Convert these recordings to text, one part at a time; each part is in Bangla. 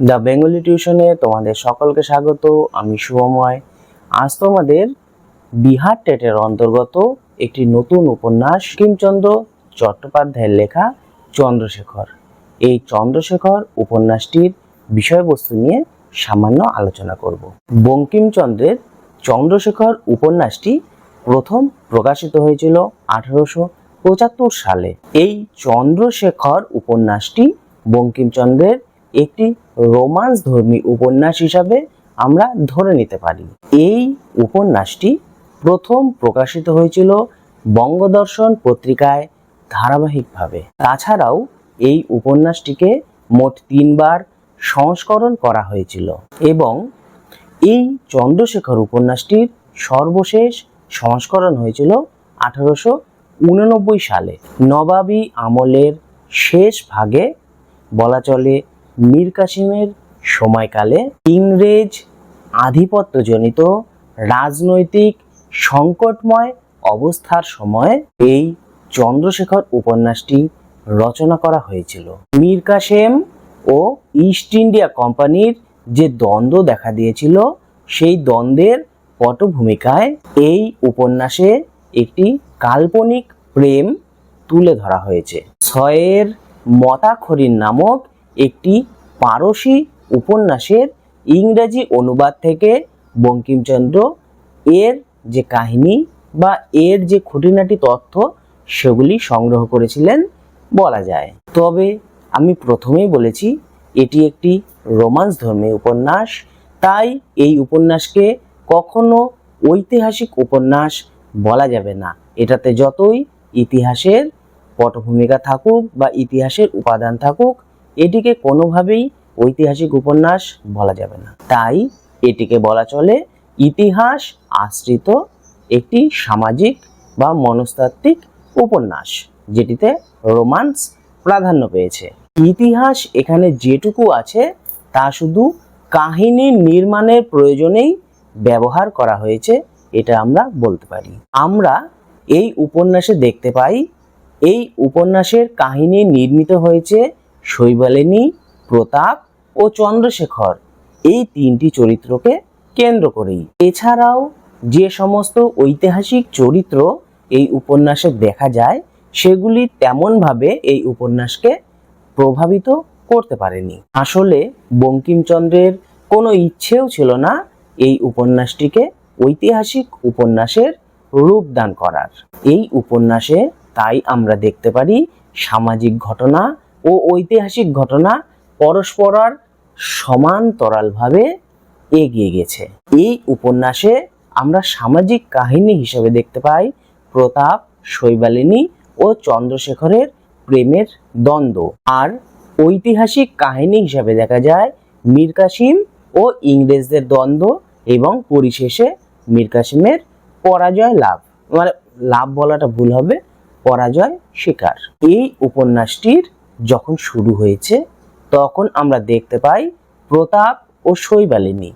দ্য বেঙ্গলি টিউশনে তোমাদের সকলকে স্বাগত, আমি শুভময়। আজ তোমাদের বিহার টেটের অন্তর্গত একটি নতুন উপন্যাস, কিমচন্দ্র চট্টোপাধ্যায়ের লেখা চন্দ্রশেখর। এই চন্দ্রশেখর উপন্যাসটির বিষয়বস্তু নিয়ে সামান্য আলোচনা করব। বঙ্কিমচন্দ্রের চন্দ্রশেখর উপন্যাসটি প্রথম প্রকাশিত হয়েছিল আঠারোশো পঁচাত্তর সালে। এই চন্দ্রশেখর উপন্যাসটি বঙ্কিমচন্দ্রের একটি রোমান্স ধর্মী উপন্যাস হিসাবে আমরা ধরে নিতে পারি। এই উপন্যাসটি প্রথম প্রকাশিত হয়েছিল বঙ্গদর্শন পত্রিকায় ধারাবাহিকভাবে। তাছাড়াও এই উপন্যাসটিকে মোট তিনবার সংস্করণ করা হয়েছিল এবং এই চন্দ্রশেখর উপন্যাসটির সর্বশেষ সংস্করণ হয়েছিল আঠারোশো উননব্বই সালে। নবাবী আমলের শেষ ভাগে বলা চলে মীর কাসিমের সময়কালে ইংরেজ আধিপত্যজনিত রাজনৈতিক সংকটময় অবস্থার সময় এই চন্দ্রশেখর উপন্যাসটি রচনা করা হয়েছিল। মীর কাসেম ও ইস্ট ইন্ডিয়া কোম্পানির যে দ্বন্দ্ব দেখা দিয়েছিল, সেই দ্বন্দ্বের পটভূমিকায় এই উপন্যাসে একটি কাল্পনিক প্রেম তুলে ধরা হয়েছে। ছয়ের মতাখরিন নামক একটি পারসি উপন্যাসের ইংরেজি অনুবাদ থেকে বঙ্কিমচন্দ্র এর যে কাহিনী বা এর যে খুঁটিনাটি তথ্য সেগুলি সংগ্রহ করেছিলেন বলা যায়। তবে আমি প্রথমেই বলেছি, এটি একটি রোমান্স ধর্মী উপন্যাস, তাই এই উপন্যাসকে কখনো ঐতিহাসিক উপন্যাস বলা যাবে না। এটাতে যতই ইতিহাসের পটভূমিকা থাকুক বা ইতিহাসের উপাদান থাকুক এটিকে কোনোভাবেই ঐতিহাসিক উপন্যাস বলা যাবে না। তাই এটিকে বলা চলে ইতিহাস আশ্রিত একটি সামাজিক বা মনস্তাত্ত্বিক উপন্যাস, যেটিতে রোমান্স প্রাধান্য পেয়েছে। ইতিহাস এখানে যেটুকু আছে, তা শুধু কাহিনী নির্মাণের প্রয়োজনেই ব্যবহার করা হয়েছে, এটা আমরা বলতে পারি। আমরা এই উপন্যাসে দেখতে পাই, এই উপন্যাসের কাহিনী নির্মিত হয়েছে শৈবালিনী, প্রতাপ ও চন্দ্রশেখর এই তিনটি চরিত্রকে কেন্দ্র করেই। এছাড়াও যে সমস্ত ঐতিহাসিক চরিত্র এই উপন্যাসে দেখা যায়, সেগুলি তেমনভাবে এই উপন্যাসকে প্রভাবিত করতে পারেনি। আসলে বঙ্কিমচন্দ্রের কোনো ইচ্ছেও ছিল না এই উপন্যাসটিকে ঐতিহাসিক উপন্যাসের রূপদান করার। এই উপন্যাসে তাই আমরা দেখতে পারি সামাজিক ঘটনা ও ঐতিহাসিক ঘটনা পরস্পরার সমান্তরালভাবে এগিয়ে গেছে। এই উপন্যাসে আমরা সামাজিক কাহিনী হিসেবে দেখতে পাই প্রতাপ, শৈবালিনী ও চন্দ্রশেখরের প্রেমের দ্বন্দ্ব। আর ঐতিহাসিক কাহিনী হিসাবে দেখা যায় মীর কাসিম ও ইংরেজদের দ্বন্দ্ব এবং পরিশেষে মীর কাসিমের পরাজয় লাভ। মানে লাভ বলাটা ভুল হবে, পরাজয় স্বীকার। এই উপন্যাসটির যখন শুরু হয়েছে, তখন আমরা দেখতে পাই প্রতাপ ও শৈবালিনী।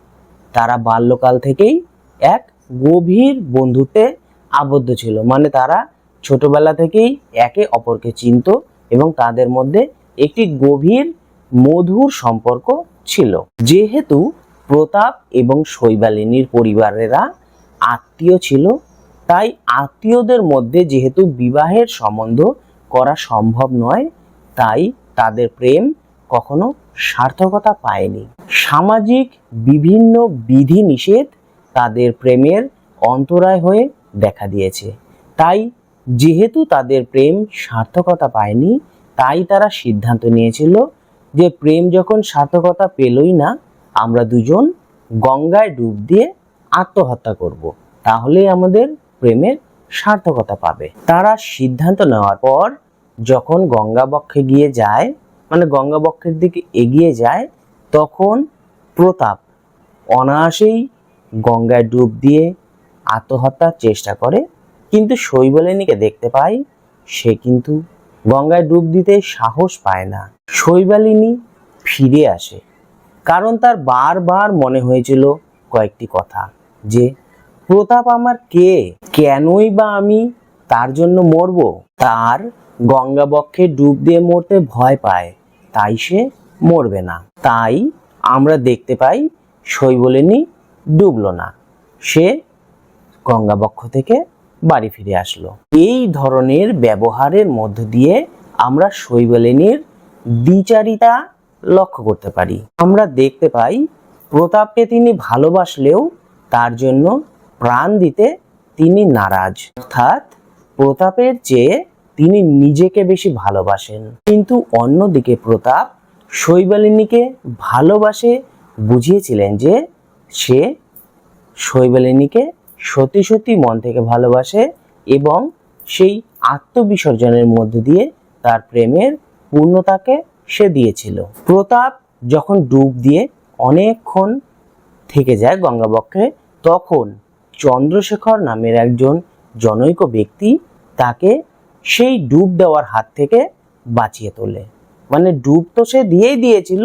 তারা বাল্যকাল থেকেই এক গভীর বন্ধুত্বে আবদ্ধ ছিল। মানে তারা ছোটবেলা থেকেই একে অপরকে চিনত এবং তাদের মধ্যে একটি গভীর মধুর সম্পর্ক ছিল। যেহেতু প্রতাপ এবং শৈবালিনীর পরিবারেরা আত্মীয় ছিল, তাই আত্মীয়দের মধ্যে যেহেতু বিবাহের সম্বন্ধ করা সম্ভব নয় তাই তাদের প্রেম কখনো সার্থকতা পায়নি। সামাজিক বিভিন্ন বিধি নিষেধ তাদের প্রেমের অন্তরায় হয়ে দেখা দিয়েছে। তাই যেহেতু তাদের প্রেম সার্থকতা পায়নি, তাই তারা সিদ্ধান্ত নিয়েছিল যে প্রেম যখন সার্থকতা পেলই না, আমরা দুজন গঙ্গায় ডুব দিয়ে আত্মহত্যা করব। তাহলেই আমাদের প্রেমের সার্থকতা পাবে। তারা সিদ্ধান্ত নেওয়ার পর যখন গঙ্গা বক্ষে গিয়ে যায় মানে গঙ্গা বক্ষের দিকে এগিয়ে যায়, তখন প্রতাপ অনায়াসেই গঙ্গায় ডুব দিয়ে আত্মহত্যার চেষ্টা করে। কিন্তু শৈবালিনীকে দেখতে পাই, সে কিন্তু গঙ্গায় ডুব দিতে সাহস পায় না। শৈবালিনী ফিরে আসে, কারণ তার বারবার মনে হয়েছিল কয়েকটি কথা, যে প্রতাপ আমার কে? কেনই বা আমি তার জন্য মরব? তার গঙ্গা বক্ষে ডুব দিয়ে মরতে ভয় পায়, তাই সে মরবে না। তাই আমরা দেখতে পাই শৈবলিনী ডুবলো না। সে গঙ্গাবক্ষ থেকে বাড়ি ফিরে আসলো। এই ধরনের ব্যবহারের মধ্য দিয়ে আমরা শৈবলিনীর দ্বিচারিতা লক্ষ্য করতে পারি। আমরা দেখতে পাই প্রতাপকে তিনি ভালোবাসলেও তার জন্য প্রাণ দিতে তিনি নারাজ। অর্থাৎ প্রতাপের চেয়ে তিনি নিজেকে বেশি ভালোবাসেন। কিন্তু অন্যদিকে প্রতাপ শৈবালিনীকে ভালোবাসে বুঝিয়েছিলেন যে সে শৈবালিনীকে সত্যি সত্যি মন থেকে ভালোবাসে এবং সেই আত্মবিসর্জনের মধ্য দিয়ে তার প্রেমের পূর্ণতাকে সে দিয়েছিল। প্রতাপ যখন ডুব দিয়ে অনেকক্ষণ থেকে যায় গঙ্গাবক্ষে, তখন চন্দ্রশেখর নামের একজন জনৈক ব্যক্তি তাকে সেই ডুব দেওয়ার হাত থেকে বাঁচিয়ে তোলে। মানে ডুব তো সে দিয়েই দিয়েছিল,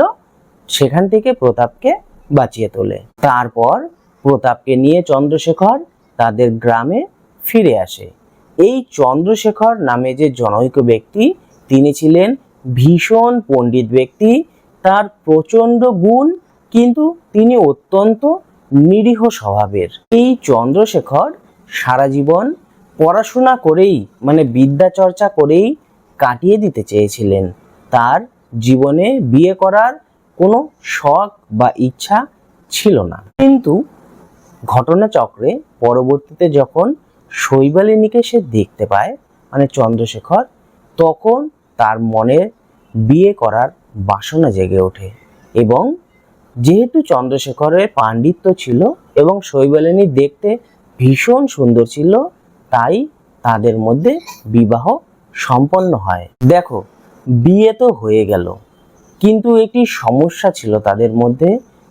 সেখান থেকে প্রতাপকে বাঁচিয়ে তোলে। তারপর প্রতাপকে নিয়ে চন্দ্রশেখর তাদের গ্রামে ফিরে আসে। এই চন্দ্রশেখর নামে যে জনৈক ব্যক্তি, তিনি ছিলেন ভীষণ পণ্ডিত ব্যক্তি। তার প্রচণ্ড গুণ, কিন্তু তিনি অত্যন্ত নিরীহ স্বভাবের। এই চন্দ্রশেখর সারা জীবন পড়াশোনা করেই মানে বিদ্যা চর্চা করেই কাটিয়ে দিতে চেয়েছিলেন। তার জীবনে বিয়ে করার কোনো শখ বা ইচ্ছা ছিল না। কিন্তু ঘটনাচক্রে পরবর্তীতে যখন শৈবালিনীকে সে দেখতে পায় মানে চন্দ্রশেখর, তখন তার মনে বিয়ে করার বাসনা জেগে ওঠে এবং যেহেতু চন্দ্রশেখরের পাণ্ডিত্য ছিল এবং শৈবালিনী দেখতে ভীষণ সুন্দর ছিল তাই তাদের মধ্যে বিবাহ সম্পন্ন হয়। দেখো, বিয়ে তো হয়ে গেল, কিন্তু একটি সমস্যা ছিল তাদের মধ্যে।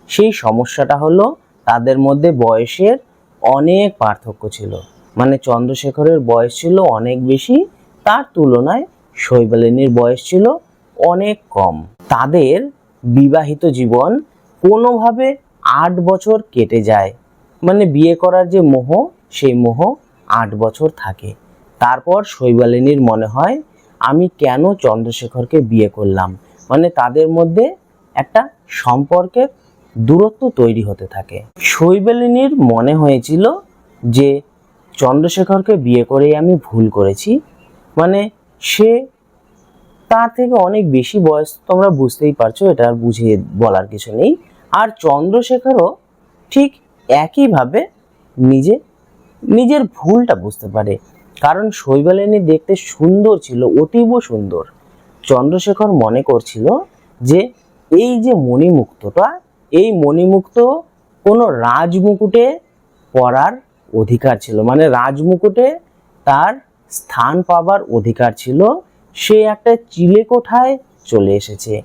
সেই সমস্যাটা হলো তাদের মধ্যে বয়সের অনেক পার্থক্য ছিল। মানে চন্দ্রশেখরের বয়স ছিল অনেক বেশি, তার তুলনায় শৈবালিনীর বয়স ছিল অনেক কম। তাদের বিবাহিত জীবন কোনোভাবে আট বছর কেটে যায়। মানে বিয়ে করার যে মোহ, সেই মোহ আট বছর থাকে। তারপর শৈবালিনীর মনে হয়, আমি কেন চন্দ্রশেখরকে বিয়ে করলাম? মানে তাদের মধ্যে একটা সম্পর্কের দূরত্ব তৈরি হতে থাকে। শৈবালিনীর মনে হয়েছিল যে, চন্দ্রশেখরকে বিয়ে করেই আমি ভুল করেছি। মানে সে তার থেকে অনেক বেশি বয়স তোমরা বুঝতেই পারছ, এটা আর বুঝিয়ে বলার কিছু নেই। আর চন্দ্রশেখরও ঠিক একইভাবে নিজে নিজের ভুলটা বুঝতে পারে। কারণ শৈবালিনী দেখতে সুন্দর ছিল, অতীব সুন্দর। চন্দ্রশেখর মনে করছিল যে, এই যে মণিমুক্তটা, এই মণিমুক্ত কোনো রাজমুকুটে পরার অধিকার ছিল। মানে রাজমুকুটে তার স্থান পাবার অধিকার ছিল। সে একটা চিলে কোঠায় চলে এসেছে।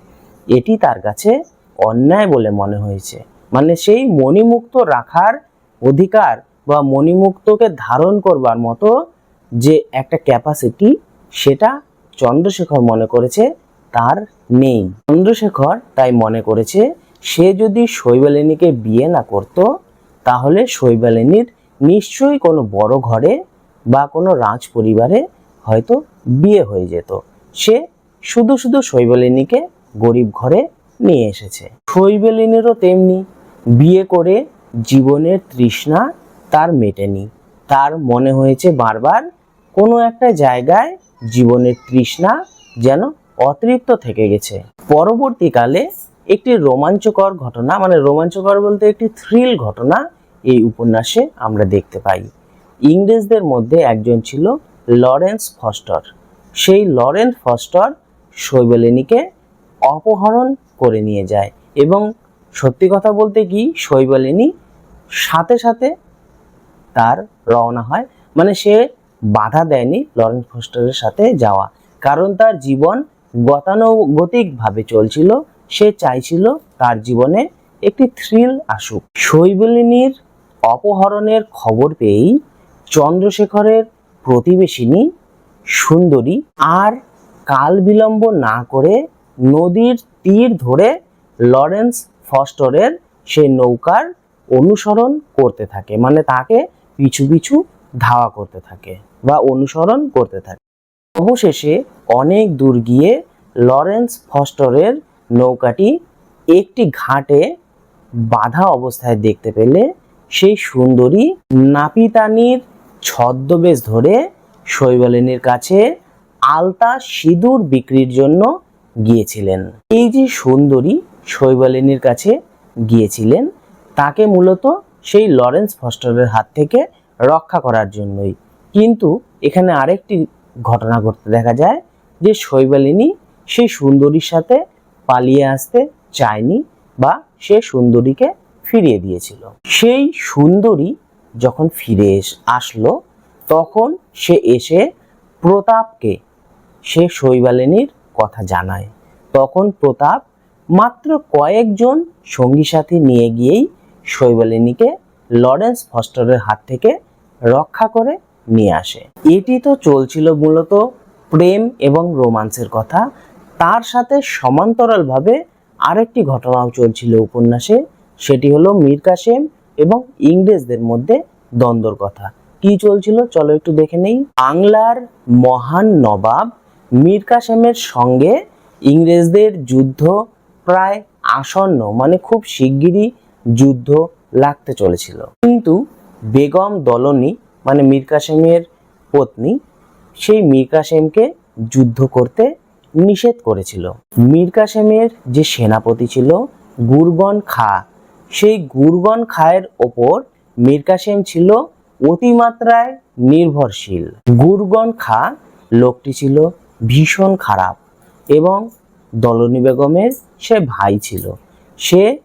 এটি তার কাছে অন্যায় বলে মনে হয়েছে। মানে সেই মণিমুক্ত রাখার অধিকার বা মণিমুক্তকে ধারণ করবার মতো যে একটা ক্যাপাসিটি সেটা চন্দ্রশেখর মনে করেছে তার নেই। চন্দ্রশেখর তাই মনে করেছে, সে যদি শৈবালিনীকে বিয়ে না করত, তাহলে শৈবালিনীর নিশ্চয়ই কোনো বড় ঘরে বা কোনো রাজ পরিবারে হয়তো বিয়ে হয়ে যেত। সে শুধু শুধু শৈবালিনীকে গরিব ঘরে নিয়ে এসেছে। শৈবালিনীরও তেমনি বিয়ে করে জীবনের তৃষ্ণা তার মেটেনি। তার মনে হয়েছে বারবার কোনো একটা জায়গায় জীবনের তৃষ্ণা যেন অতৃপ্ত থেকে গেছে। পরবর্তীকালে একটি রোমাঞ্চকর ঘটনা মানে রোমাঞ্চকর বলতে একটি থ্রিল ঘটনা এই উপন্যাসে আমরা দেখতে পাই। ইংরেজদের মধ্যে একজন ছিল লরেন্স ফস্টার। সেই লরেন্স ফস্টার শৈবালিনীকে অপহরণ করে নিয়ে যায় এবং সত্যি কথা বলতে কি, শৈবালিনী সাথে সাথে তার রওনা হয়। মানে সে বাধা দেয়নি লরেন্স ফস্টারের সাথে যাওয়া। কারণ তার জীবন গতানুগতিকভাবে চলছিল। সে চাইছিল তার জীবনে একটি থ্রিল আসুক। শৈবালিনীর অপহরণের খবর পেয়েই চন্দ্রশেখরের প্রতিবেশিনী সুন্দরী আর কাল বিলম্ব না করে নদীর তীর ধরে লরেন্স ফস্টরের সেই নৌকার অনুসরণ করতে থাকে। মানে তাকে পিছু পিছু ধাওয়া করতে থাকে বা অনুসরণ করতে থাকে। অবশেষে অনেক দূর গিয়ে লরেন্স ফস্টরের নৌকাটি একটি ঘাটে বাধা অবস্থায় দেখতে পেলে সেই সুন্দরী নাপিতানির ছদ্মবেশ ধরে শৈবালিনীর কাছে আলতা সিঁদুর বিক্রির জন্য গিয়েছিলেন। এই যে সুন্দরী শৈবালিনীর কাছে গিয়েছিলেন, তাকে মূলত সেই লরেন্স ফস্টারের হাত থেকে রক্ষা করার জন্যই। কিন্তু এখানে আরেকটি ঘটনা ঘটতে দেখা যায়, যে শৈবালিনী সেই সুন্দরীর সাথে পালিয়ে আসতে চায়নি বা সে সুন্দরীকে ফিরিয়ে দিয়েছিল। সেই সুন্দরী যখন ফিরে আসলো, তখন সে এসে প্রতাপকে সে শৈবালিনীর কথা জানায়। তখন প্রতাপ মাত্র কয়েকজন সঙ্গী সাথী নিয়ে গিয়েই শৈবালিনীকে লরেন্স ফস্টারের হাত থেকে রক্ষা করে নিয়ে আসে। এটি তো চলছিল মূলত প্রেম এবং রোমান্সের কথা। তার সাথে সমান্তরালভাবে আরেকটি ঘটনাও চলছিল উপন্যাসে। সেটি হলো মীর কাসেম এবং ইংরেজদের মধ্যে দ্বন্দ্বর কথা। কি চলছিল? চলো একটু দেখে নেই। বাংলার মহান নবাব মীর কাসেমের সঙ্গে ইংরেজদের যুদ্ধ প্রায় আসন্ন মানে খুব শিগগিরই যুদ্ধ লাগতে চলেছিল। কিন্তু বেগম দলনী মানে মীর কাসেমের পত্নী, সেই মীর কাসেমকে যুদ্ধ করতে নিষেধ করেছিল। মীর কাসেমের যে সেনাপতি ছিল গুরগন খা, সেই গুরগন খায়ের ওপর মীর কাসেম ছিল অতিমাত্রায় নির্ভরশীল। গুরগন খা লোকটি ছিল ভীষণ খারাপ এবং দলনী বেগমের সে ভাই ছিল। সে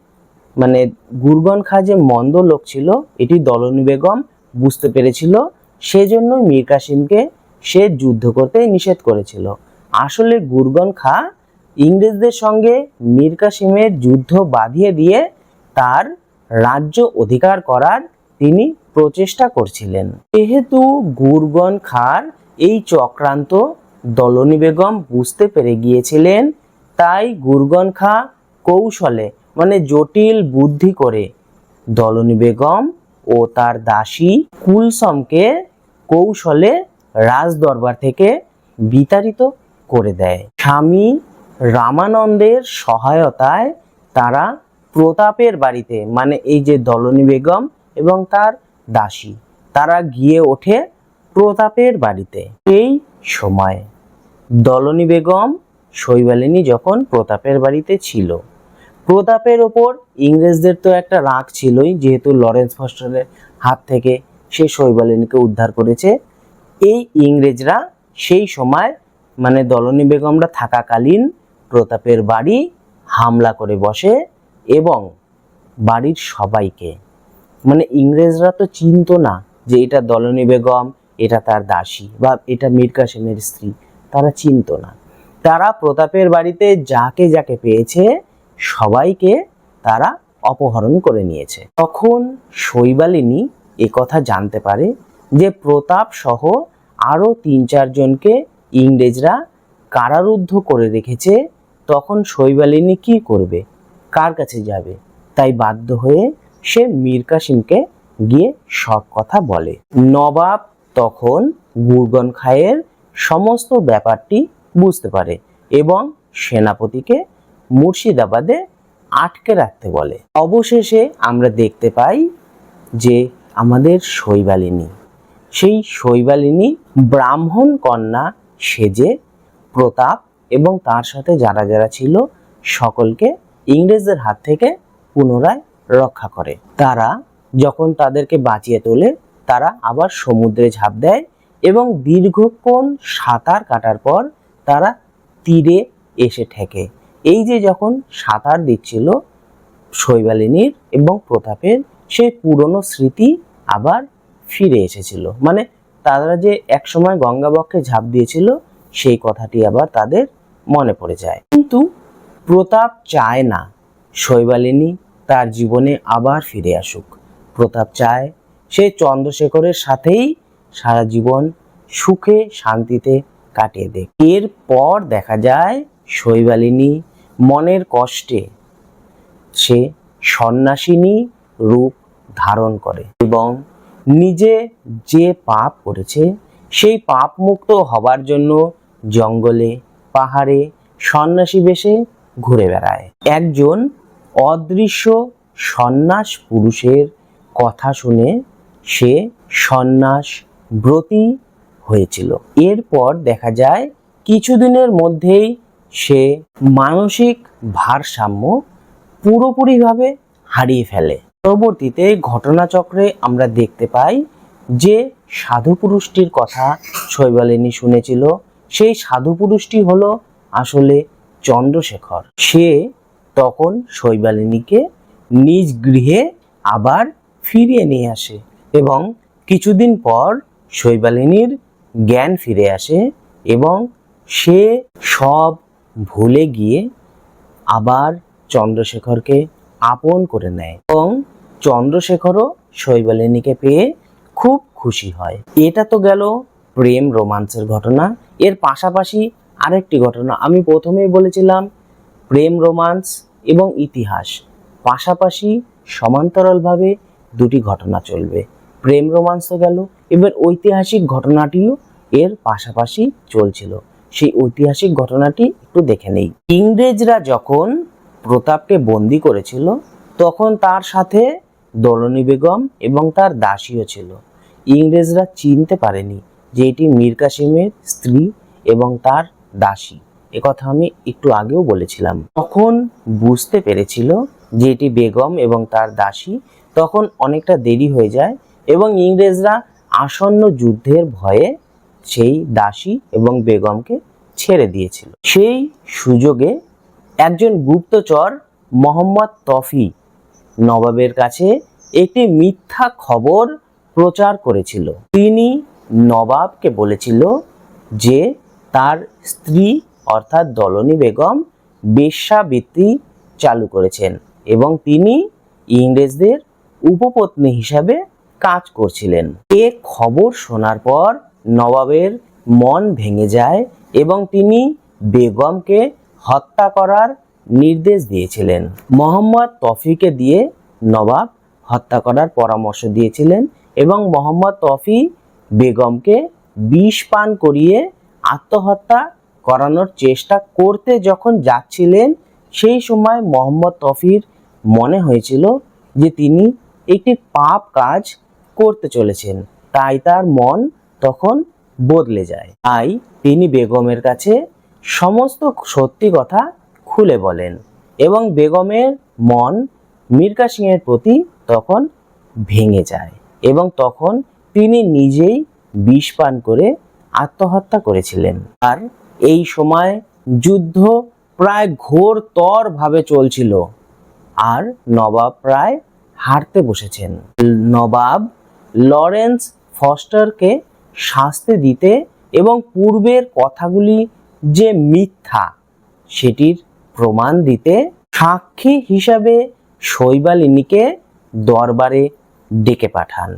মানে গুরগন খা যে মন্দ লোক ছিল, এটি দলনী বেগম বুঝতে পেরেছিল। সেজন্য মীর কাসিমকে সে যুদ্ধ করতে নিষেধ করেছিল। আসলে গুরগন খা ইংরেজদের সঙ্গে মীর কাসিমের যুদ্ধ বাঁধিয়ে দিয়ে তার রাজ্য অধিকার করার তিনি প্রচেষ্টা করছিলেন। যেহেতু গুরগন খার এই চক্রান্ত দলনী বেগম বুঝতে পেরে গিয়েছিলেন, তাই গুরগন খা কৌশলে মানে জটিল বুদ্ধি করে দলনী বেগম ও তার দাসী কুলসমকে কৌশলে রাজ দরবার থেকে বিতাড়িত করে দেয়। স্বামী রামানন্দের সহায়তায় তারা প্রতাপের বাড়িতে মানে এই যে দলনী বেগম এবং তার দাসী, তারা গিয়ে ওঠে প্রতাপের বাড়িতে। এই সময় দলনী বেগম শৈবালিনী যখন প্রতাপের বাড়িতে ছিল প্রতাপের ওপর ইংরেজদের তো একটা রাগ ছিলই, যেহেতু লরেন্স ফস্টারের হাত থেকে সে শৈবালিনীকে উদ্ধার করেছে। এই ইংরেজরা সেই সময় মানে দলনী বেগমরা থাকাকালীন প্রতাপের বাড়ি হামলা করে বসে এবং বাড়ির সবাইকে। মানে ইংরেজরা তো চিনতো না যে এটা দলনী বেগম, এটা তার দাসী বা এটা মীর কাসেমের স্ত্রী, তারা চিনতো না। তারা প্রতাপের বাড়িতে যাকে যাকে পেয়েছে সবাইকে তারা অপহরণ করে নিয়েছে। তখন শৈবালিনী কথা জানতে পারে যে প্রতাপ সহ আরও তিন চারজনকে ইংরেজরা কারারুদ্ধ করে রেখেছে। তখন শৈবালিনী কি করবে? কার কাছে যাবে? তাই বাধ্য হয়ে সে মীর কাসিমকে গিয়ে সব কথা বলে। নবাব তখন গুরগন খায়ের সমস্ত ব্যাপারটি বুঝতে পারে এবং সেনাপতিকে মুর্শিদাবাদে আটকে রাখতে বলে। অবশেষে আমরা দেখতে পাই যে আমাদের শৈবালিনী, সেই শৈবালিনী ব্রাহ্মণ কন্যা সেজে প্রতাপ এবং তার সাথে যারা যারা ছিল সকলকে ইংরেজদের হাত থেকে পুনরায় রক্ষা করে। তারা যখন তাদেরকে বাঁচিয়ে তোলে, তারা আবার সমুদ্রে ঝাঁপ দেয় এবং দীর্ঘক্ষণ সাঁতার কাটার পর তারা তীরে এসে ঠেকে। এই যে যখন সাঁতার দিচ্ছিল শৈবালিনীর এবং প্রতাপের, সেই পুরনো স্মৃতি আবার ফিরে এসেছিল। মানে তারা যে একসময় গঙ্গাবক্ষে ঝাঁপ দিয়েছিল, সেই কথাটি আবার তাদের মনে পড়ে যায়। কিন্তু প্রতাপ চায় না শৈবালিনী তার জীবনে আবার ফিরে আসুক। প্রতাপ চায় সে চন্দ্রশেখরের সাথেই সারা জীবন সুখে শান্তিতে কাটিয়ে দেয় এরপর দেখা যায় শৈবালিনী মনের কষ্টে সে সন্ন্যাসিনী রূপ ধারণ করে এবং নিজে যে পাপ করেছে, সেই পাপ মুক্ত হবার জন্য জঙ্গলে, পাহাড়ে, সন্ন্যাসী বেশে ঘুরে বেড়ায়। একজন অদৃশ্য সন্ন্যাস পুরুষের কথা শুনে সে সন্ন্যাস ব্রতী হয়েছিল। এরপর দেখা যায়, কিছুদিনের মধ্যেই সে মানসিক ভারসাম্য পুরোপুরিভাবে হারিয়ে ফেলে। পরবর্তীতে ঘটনাচক্রে আমরা দেখতে পাই যে সাধু পুরুষটির কথা শৈবালিনী শুনেছিল। সেই সাধু পুরুষটি হলো আসলে চন্দ্রশেখর। সে তখন শৈবালিনীকে নিজ গৃহে আবার ফিরিয়ে নিয়ে আসে এবং কিছুদিন পর শৈবালিনীর জ্ঞান ফিরে আসে এবং সে সব ভুলে গিয়ে আবার চন্দ্রশেখরকে আপন করে নেয় এবং চন্দ্রশেখরও শৈবালিনীকে পেয়ে খুব খুশি হয়। এটা তো গেল প্রেম রোমান্সের ঘটনা। এর পাশাপাশি আরেকটি ঘটনা। আমি প্রথমেই বলেছিলাম, প্রেম রোমান্স এবং ইতিহাস। পাশাপাশি সমান্তরালভাবে দুটি ঘটনা চলবে। প্রেম রোমান্স তো গেল, এবার ঐতিহাসিক ঘটনাটিও এর পাশাপাশি চলছিল। সেই ঐতিহাসিক ঘটনাটি একটু দেখে নেই। ইংরেজরা যখন প্রতাপকে বন্দি করেছিল, তখন তার সাথে দলনী বেগম এবং তার দাসীও ছিল। ইংরেজরা চিনতে পারেনি যে এটি মীর কাসিমের স্ত্রী এবং তার দাসী। একথা আমি একটু আগেও বলেছিলাম। তখন বুঝতে পেরেছিল যে এটি বেগম এবং তার দাসী, তখন অনেকটা দেরি হয়ে যায় এবং ইংরেজরা আসন্ন যুদ্ধের ভয়ে সেই দাসী এবং বেগমকে ছেড়ে দিয়েছিল। সেই সুযোগে একজন গুপ্তচর মোহাম্মদ তফি নবাবের কাছে একটি মিথ্যা খবর প্রচার করেছিল। তিনি নবাবকে বলেছিল যে তার স্ত্রী অর্থাৎ দলনী বেগম বেশ্যাবৃত্তি চালু করেছেন এবং তিনি ইংরেজদের উপপত্নী হিসাবে কাজ করছিলেন। এ খবর শোনার পর নবাবের মন ভেঙে যায় এবং তিনি বেগমকে হত্যা করার নির্দেশ দিয়েছিলেন। মোহাম্মদ তফিকে দিয়ে নবাব হত্যা করার পরামর্শ দিয়েছিলেন এবং মোহাম্মদ তফি বেগমকে বিষ পান করিয়ে আত্মহত্যা করানোর চেষ্টা করতে যখন যাচ্ছিলেন, সেই সময় মোহাম্মদ তফির মনে হয়েছিল যে তিনি একটি পাপ কাজ করতে চলেছেন। তাই তার মন তখন বদলে যায়। তাই তিনি বেগমের কাছে সমস্ত সত্যি কথা খুলে বলেন এবং বেগমের মন মীর কাসিমের প্রতি তখন ভেঙে যায় এবং তখন তিনি নিজেই বিষ পান করে আত্মহত্যা করেছিলেন। আর এই সময় যুদ্ধ প্রায় ঘোরতর ভাবে চলছিল। আর নবাব প্রায় হারতে বসেছেন। নবাব লরেন্স ফস্টারকে শাস্তি দিতে এবং পূর্বের কথাগুলি যে মিথ্যা, সেটির প্রমাণ দিতে সাক্ষী হিসাবে শৈবালিনীকে দরবারে ডেকে পাঠান।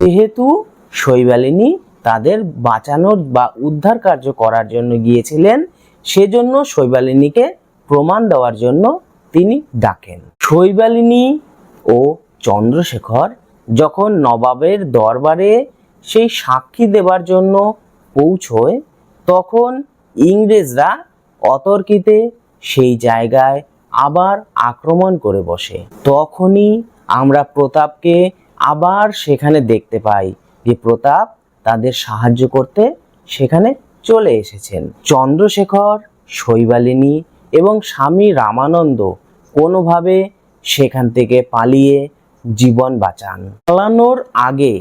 যেহেতু শৈবালিনী তাদের বাঁচানোর বা উদ্ধার কার্য করার জন্য গিয়েছিলেন, সেজন্য শৈবালিনীকে প্রমাণ দেওয়ার জন্য তিনি ডাকেন। শৈবালিনী ও চন্দ্রশেখর যখন নবাবের দরবারে সেই সাক্ষী দেবার জন্য পৌঁছয়, তখন ইংরেজরা অতর্কিতে সেই জায়গায় আবার আক্রমণ করে বসে। তখনই আমরা প্রতাপকে আবার সেখানে দেখতে পাই যে প্রতাপ তাদের সাহায্য করতে সেখানে চলে এসেছেন। চন্দ্রশেখর, শৈবালিনী এবং স্বামী রামানন্দ কোনোভাবে সেখান থেকে পালিয়ে জীবন বাঁচান। পালানোর আগে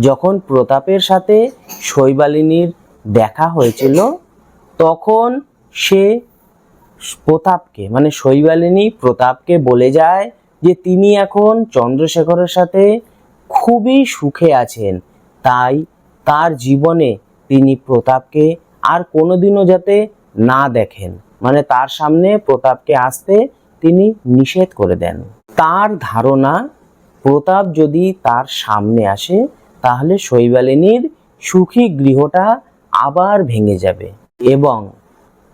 যখন প্রতাপের সাথে শৈবালিনীর দেখা হয়েছিল, তখন সে প্রতাপকে মানে শৈবালিনী প্রতাপকে বলে যায় যে তিনি এখন চন্দ্রশেখরের সাথে খুবই সুখে আছেন। তাই তার জীবনে তিনি প্রতাপকে আর কোনোদিনও যাতে না দেখেন। মানে তার সামনে প্রতাপকে আসতে তিনি নিষেধ করে দেন। তার ধারণা, প্রতাপ যদি তার সামনে আসে তাহলে শৈবালিনীর সুখী গৃহটা আবার ভেঙে যাবে। এবং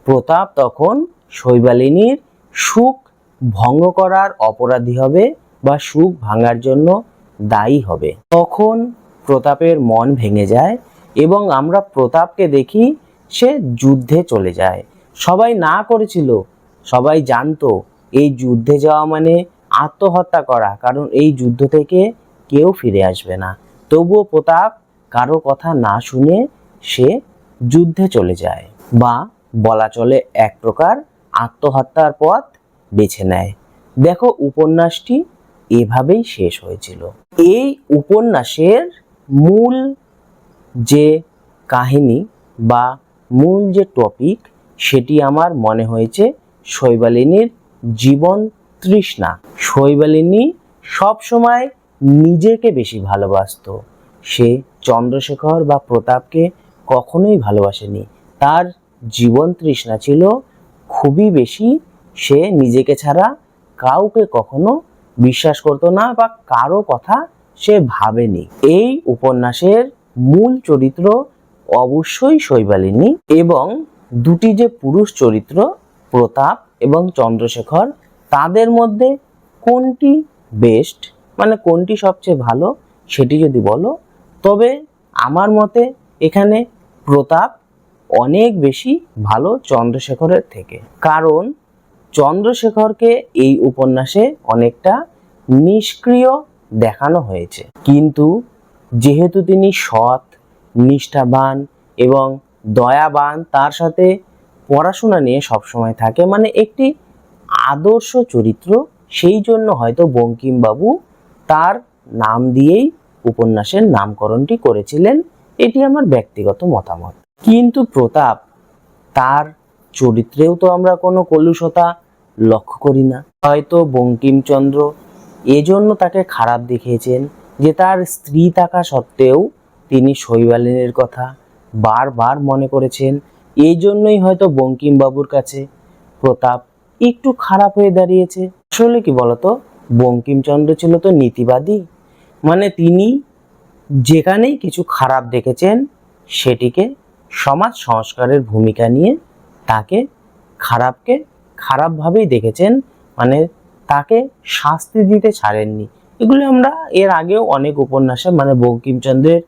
প্রতাপ তখন শৈবালিনীর সুখ ভঙ্গ করার অপরাধী হবে বা সুখ ভাঙার জন্য দায়ী হবে। তখন প্রতাপের মন ভেঙে যায় এবং আমরা প্রতাপকে দেখি সে যুদ্ধে চলে যায়। সবাই না করেছিল, সবাই জানতো এই যুদ্ধে যাওয়া মানে আত্মহত্যা করা, কারণ এই যুদ্ধ থেকে কেউ ফিরে আসবে না। তবুও প্রতাপ কারও কথা না শুনে সে যুদ্ধে চলে যায় বা বলা চলে এক প্রকার আত্মহত্যার পথ বেছে নেয়। দেখো উপন্যাসটি এভাবেই শেষ হয়েছিল। এই উপন্যাসের মূল যে কাহিনী বা মূল যে টপিক, সেটি আমার মনে হয়েছে শৈবালিনীর জীবন তৃষ্ণা। শৈবালিনী সবসময় নিজেকে বেশি ভালোবাসতো। সে চন্দ্রশেখর বা প্রতাপকে কখনোই ভালোবাসেনি। তার জীবন তৃষ্ণা ছিল খুবই বেশি। সে নিজেকে ছাড়া কাউকে কখনো বিশ্বাস করতো না বা কারও কথা সে ভাবেনি। এই উপন্যাসের মূল চরিত্র অবশ্যই শৈবালিনী এবং দুটি যে পুরুষ চরিত্র, প্রতাপ এবং চন্দ্রশেখর, তাদের মধ্যে কোনটি বেস্ট মানে কোনটি সবচেয়ে ভালো সেটি যদি বলো, তবে আমার মতে এখানে প্রতাপ অনেক বেশি ভালো চন্দ্রশেখরের থেকে। কারণ চন্দ্রশেখরকে এই উপন্যাসে অনেকটা নিষ্ক্রিয় দেখানো হয়েছে। কিন্তু যেহেতু তিনি সৎ, নিষ্ঠাবান এবং দয়াবান, তার সাথে পড়াশোনা নিয়ে সবসময় থাকে মানে একটি আদর্শ চরিত্র, সেই জন্য হয়তো বঙ্কিমবাবু তার নাম দিয়েই উপন্যাসের নামকরণটি করেছিলেন, এটি আমার ব্যক্তিগত মতামত। কিন্তু প্রতাপ, তার চরিত্রেও তো আমরা কোনো কলুষতা লক্ষ্য করি না। হয়তো বঙ্কিমচন্দ্র এজন্য তাকে খারাপ দেখিয়েছেন যে তার স্ত্রী থাকা সত্ত্বেও তিনি শৈবালিনীর কথা বারবার মনে করেছেন। এই জন্যই হয়তো বঙ্কিমবাবুর কাছে প্রতাপ একটু খারাপ হয়ে দাঁড়িয়েছে। আসলে কি বলতো? বঙ্কিমচন্দ্র ছিল তো নীতিবাদী। মানে তিনি যেখানেই কিছু খারাপ দেখেছেন, সেটিকে সমাজ সংস্কারের ভূমিকা নিয়ে তাকে খারাপকে খারাপভাবেই দেখেছেন মানে তাকে শাস্তি দিতে ছাড়েননি। এগুলি আমরা এর আগেও অনেক উপন্যাসে মানে বঙ্কিমচন্দ্রের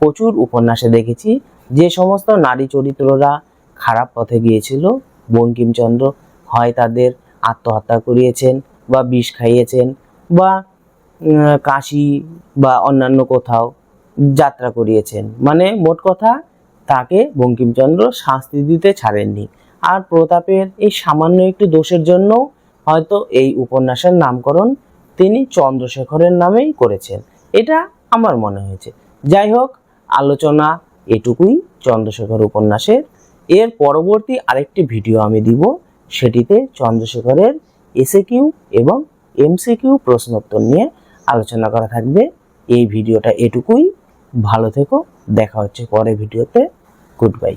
প্রচুর উপন্যাসে দেখেছি। যে সমস্ত নারী চরিত্ররা খারাপ পথে গিয়েছিল, বঙ্কিমচন্দ্র হয় তাদের আত্মহত্যা করিয়েছেন বা বিষ খাইয়েছেন বা কাশি বা অন্যান্য কোথাও যাত্রা করিয়েছেন। মানে মোট কথা, তাকে বঙ্কিমচন্দ্র শাস্তি দিতে ছাড়েননি। আর প্রতাপের এই সামান্য একটু দোষের জন্য হয়তো এই উপন্যাসের নামকরণ তিনি চন্দ্রশেখরের নামেই করেছেন। এটা আমার মনে হয়েছে। যাই হোক, আলোচনা এটুকুই চন্দ্রশেখর উপন্যাসের। এর পরবর্তী আরেকটি ভিডিও আমি দিব, সেটিতে চন্দ্রশেখরের এসে কিউ এবং এমসিকিউ প্রশ্নোত্তর নিয়ে আলোচনা করা থাকবে। এই ভিডিওটা এটুকুই। ভালো থেকো। দেখা হচ্ছে পরে ভিডিওতে। Good bye